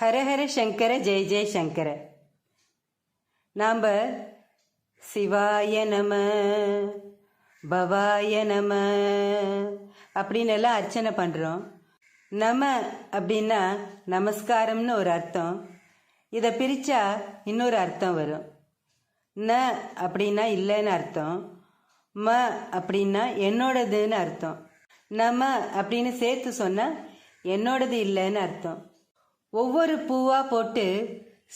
ஹரஹர சங்கர ஜெய ஜெய சங்கர. நாம் சிவாய நம பவாய நம அப்படின்னு எல்லாம் அர்ச்சனை பண்ணுறோம் நம அப்படின்னா நமஸ்காரம்னு ஒரு அர்த்தம். இதை பிரித்தா இன்னொரு அர்த்தம் வரும். ந அப்படின்னா இல்லைன்னு அர்த்தம். ம அப்படின்னா என்னோடதுன்னு அர்த்தம். நம அப்படின்னு சேர்த்து சொன்னால் என்னோடது இல்லைன்னு அர்த்தம். ஒவ்வொரு பூவா போட்டு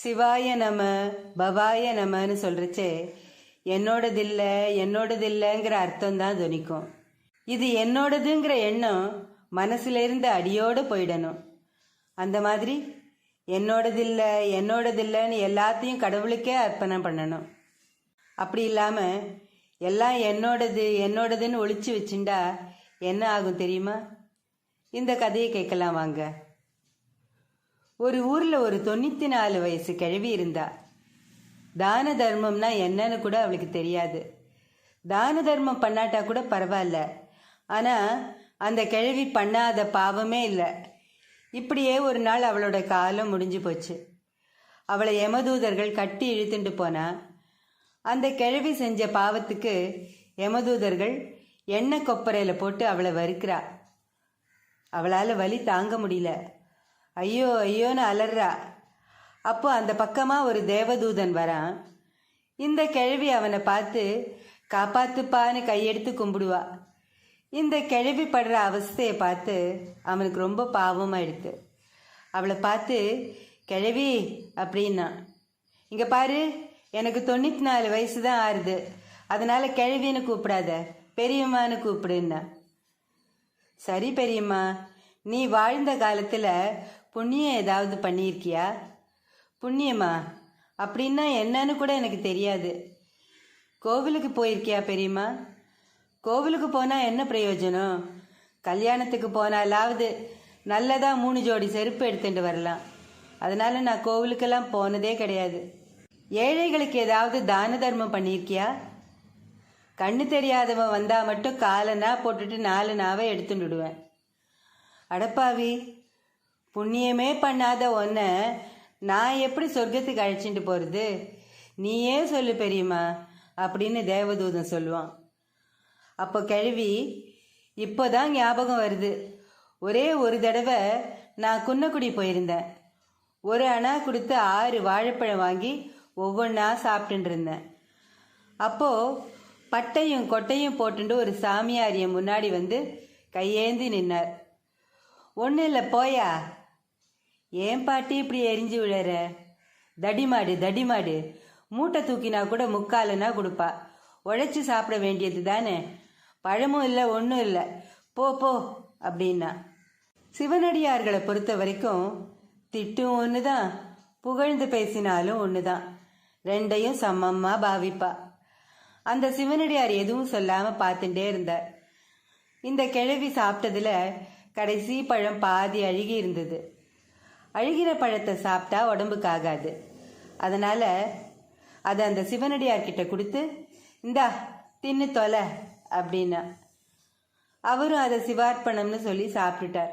சிவாய நம பவாய நமன்னு சொல்றச்சே என்னோடதில்ல என்னோடதில்லைங்கிற அர்த்தம் தான் துணிக்கும். இது என்னோடதுங்கிற எண்ணம் மனசுல இருந்து அடியோடு போயிடணும். அந்த மாதிரி என்னோடதில்ல என்னோடதில்லைன்னு எல்லாத்தையும் கடவுளுக்கே அர்ப்பணம் பண்ணணும். அப்படி இல்லாமல் எல்லாம் என்னோடது என்னோடதுன்னு ஒழிச்சு வச்சுண்டா என்ன ஆகும் தெரியுமா? இந்த கதையை கேட்கலாம் வாங்க. ஒரு ஊர்ல ஒரு தொண்ணூத்தி நாலு வயசு கிழவி இருந்தா. தான தர்மம்னா என்னன்னு கூட அவளுக்கு தெரியாது. தான தர்மம் பண்ணாட்டா கூட பரவாயில்ல. ஆனா அந்த கிழவி பண்ணாத பாவமே இல்லை. இப்படியே ஒரு நாள் அவளோட காலம் முடிஞ்சு போச்சு. அவளை யமதூதர்கள் கட்டி இழுத்துட்டு போனா அந்த கிழவி செஞ்ச பாவத்துக்கு யமதூதர்கள் எண்ணெய் கொப்பரையில் போட்டு அவளை வறுக்கிறா. அவளால் வலி தாங்க முடியல. ஐயோ ஐயோன்னு அலறா. அப்போ அந்த பக்கமாக ஒரு தேவதூதன் வரான். இந்த கிழவி அவனை பார்த்து காப்பாத்துப்பான்னு கையெடுத்து கும்பிடுவா. இந்த கிழவி படுற அவஸ்தையை பார்த்து அவனுக்கு ரொம்ப பாவமாயிடுது அவளை பார்த்து கிழவி அப்படின்னா இங்கே பாரு எனக்கு தொண்ணூற்றி நாலு வயசு தான் ஆறுது. அதனால கிழவின்னு கூப்பிடாத பெரியம்மான்னு கூப்பிடுன்னா. சரி பெரியம்மா நீ வாழ்ந்த காலத்தில் புண்ணியம் ஏதாவது பண்ணியிருக்கியா? புண்ணியமா? அப்படின்னா என்னன்னு கூட எனக்கு தெரியாது. கோவிலுக்கு போயிருக்கியா பெரியம்மா? கோவிலுக்கு போனால் என்ன பிரயோஜனம்? கல்யாணத்துக்கு போனாலாவது நல்லதாக மூணு ஜோடி செருப்பு எடுத்துட்டு வரலாம். அதனால் நான் கோவிலுக்கெல்லாம் போனதே கிடையாது. ஏழைகளுக்கு ஏதாவது தான தர்மம் பண்ணியிருக்கியா? கண்ணு தெரியாதவன் வந்தால் மட்டும் காலனா போட்டுட்டு நாலு நாவை எடுத்துட்டு விடுவேன். அடப்பாவி புண்ணியமே பண்ணாத ஒன்ன நான் எப்படி சொர்க்கத்துக்கு அழைச்சிட்டு போகிறது நீயே சொல்லு பெரியம்மா அப்படின்னு தேவதூதன் சொல்லுவான். அப்போ கழுவி இப்போதான் ஞாபகம் வருது. ஒரே ஒரு தடவை நான் குன்னக்குடி போயிருந்தேன். ஒரு அணா கொடுத்து ஆறு வாழைப்பழம் வாங்கி ஒவ்வொன்றா சாப்பிட்டுட்டு இருந்தேன். அப்போ பட்டையும் கொட்டையும் போட்டுண்டு ஒரு சாமியாரிய முன்னாடி வந்து கையேந்தி நின்னார். ஒன்றும் இல்லை போயா. ஏன் பாட்டி இப்படி எரிஞ்சு விழற? தடிமாடு தடிமாடு. மூட்டை தூக்கினா கூட முக்காலனா கொடுப்பா. உழைச்சி சாப்பிட வேண்டியது தானே. பழமும் இல்லை ஒன்றும் இல்லை. போ போ அப்படின்னா. சிவனடியார்களை பொறுத்த வரைக்கும் திட்டும் ஒன்று தான் புகழ்ந்து பேசினாலும் ஒன்று தான் ரெண்டையும் சமமாக பாவிப்பா. அந்த சிவனடியார் எதுவும் சொல்லாமல் பார்த்துட்டே இருந்தார். இந்த கிழவி சாப்பிட்டதுல கடைசி பழம் பாதி அழுகி இருந்தது. அழுகிற பழத்தை சாப்பிட்டா உடம்புக்கு ஆகாது. அதனால அதை அந்த சிவனடியார்கிட்ட கொடுத்து இந்தா தின்னு தொலை அப்படின்னா. அவரும் அதை சிவார்ப்பணம்னு சொல்லி சாப்பிட்டுட்டார்.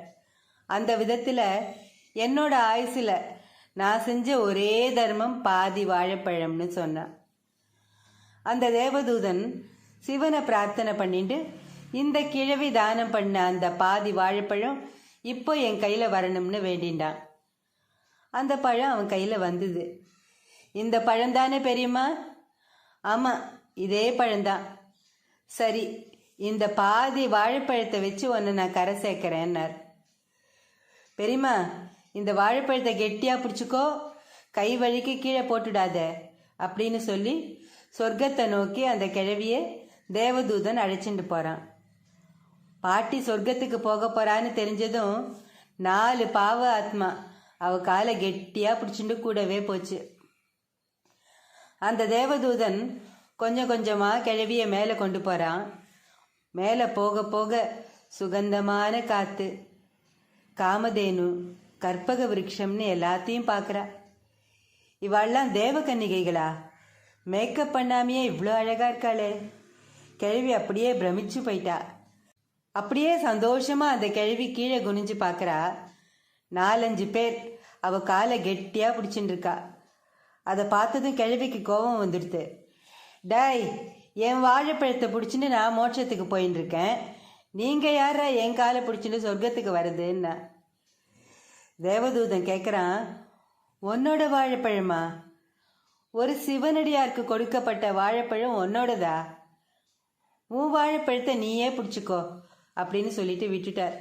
அந்த விதத்தில் என்னோட ஆயுசில் நான் செஞ்ச ஒரே தர்மம் பாதி வாழைப்பழம்னு சொன்னான் அந்த தேவதூதன் சிவனை பிரார்த்தனை பண்ணிட்டு இந்த கிழவி தானம் பண்ண அந்த பாதி வாழைப்பழம் இப்போ என் கையில் வரணும்னு வேண்டிண்டான். அந்த பழம் அவன் கையில் வந்தது. இந்த பழம் தானே பெரியம்மா? ஆமாம் இதே பழம்தான். சரி இந்த பாதி வாழைப்பழத்தை வச்சு ஒன்று நான் கரை சேர்க்குறேன்னார். பெரியம்மா இந்த வாழைப்பழத்தை கெட்டியாக பிடிச்சிக்கோ கை வழிக்கு கீழே போட்டுடாத அப்படின்னு சொல்லி சொர்க்கத்தை நோக்கி அந்த கிழவியை தேவதூதன் அழைச்சிட்டு போகிறான் பாட்டி சொர்க்கத்துக்கு போக போகிறான்னு தெரிஞ்சதும் நாலு பாவ ஆத்மா அவ காலை கெட்டியாக பிடிச்சிட்டு கூடவே போச்சு. அந்த தேவதூதன் கொஞ்சம் கொஞ்சமாக கிழவியை மேலே கொண்டு போகிறான் மேலே போக போக சுகந்தமான காற்று காமதேனு கற்பக விருட்சம்னு எல்லாத்தையும் பார்க்குறா இவாள்லாம் தேவகன்னிகைகளா? மேக்கப் பண்ணாமையே இவ்வளோ அழகாக இருக்காளே. கிழவி அப்படியே பிரமிச்சு போயிட்டா. அப்படியே சந்தோஷமாக அந்த கிழவி கீழே குனிஞ்சு பார்க்குறா நாலஞ்சு பேர். அவ காலை கெட்டியா பிடிச்சின்னு இருக்கா அதை பார்த்ததும் கிழவிக்கு கோபம் வந்துடுது. டேய் என் வாழைப்பழத்தை பிடிச்சின்னு நான் மோட்சத்துக்கு போயின்னு இருக்கேன் நீங்க யாரா என் காலை பிடிச்சின்னு சொர்க்கத்துக்கு வருதுன்னா? தேவதூதன் கேட்குறான் உன்னோட வாழைப்பழமா? ஒரு சிவனடியாருக்கு கொடுக்கப்பட்ட வாழைப்பழம் உன்னோடதா? உன் வாழைப்பழத்தை நீயே பிடிச்சிக்கோ அப்படின்னு சொல்லிட்டு விட்டுட்டார்.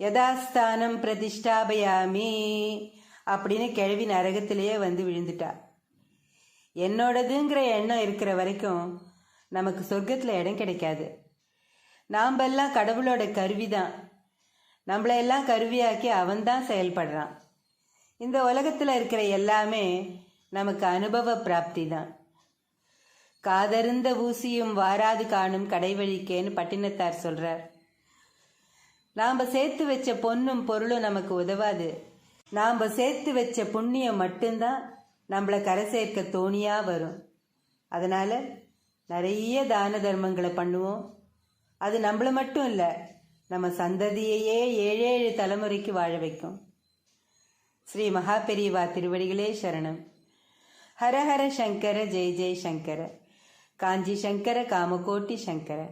யதாஸ்தானம் பிரதிஷ்டாபயாமி அப்படின்னு கிழவி நரகத்திலேயே வந்து விழுந்துட்டா. என்னோடதுங்கிற எண்ணம் இருக்கிற வரைக்கும் நமக்கு சொர்க்கத்தில் இடம் கிடைக்காது. நாம்பெல்லாம் கடவுளோட கருவி தான் நம்மளையெல்லாம் கருவியாக்கி அவன்தான் செயல்படுறான். இந்த உலகத்தில் இருக்கிற எல்லாமே நமக்கு அனுபவ பிராப்தி தான் காதருந்த ஊசியும் வாராது காணும் கடைவழிக்கேன்னு பட்டினத்தார் சொல்கிறார் நாம் சேர்த்து வச்ச பொண்ணும் பொருளும் நமக்கு உதவாது. நாம் சேர்த்து வச்ச புண்ணியம் மட்டும்தான் நம்மளை கரை சேர்க்க தோணியா வரும். அதனால நிறைய தான தர்மங்களை பண்ணுவோம். அது நம்மள மட்டும் இல்லை நம்ம சந்ததியையே ஏழேழு தலைமுறைக்கு வாழ வைக்கும். ஸ்ரீ மகாபெரிவா திருவடிகளே சரணம். ஹர ஹர சங்கர ஜெய் ஜெய் சங்கர. காஞ்சி சங்கர காமகோட்டி சங்கர.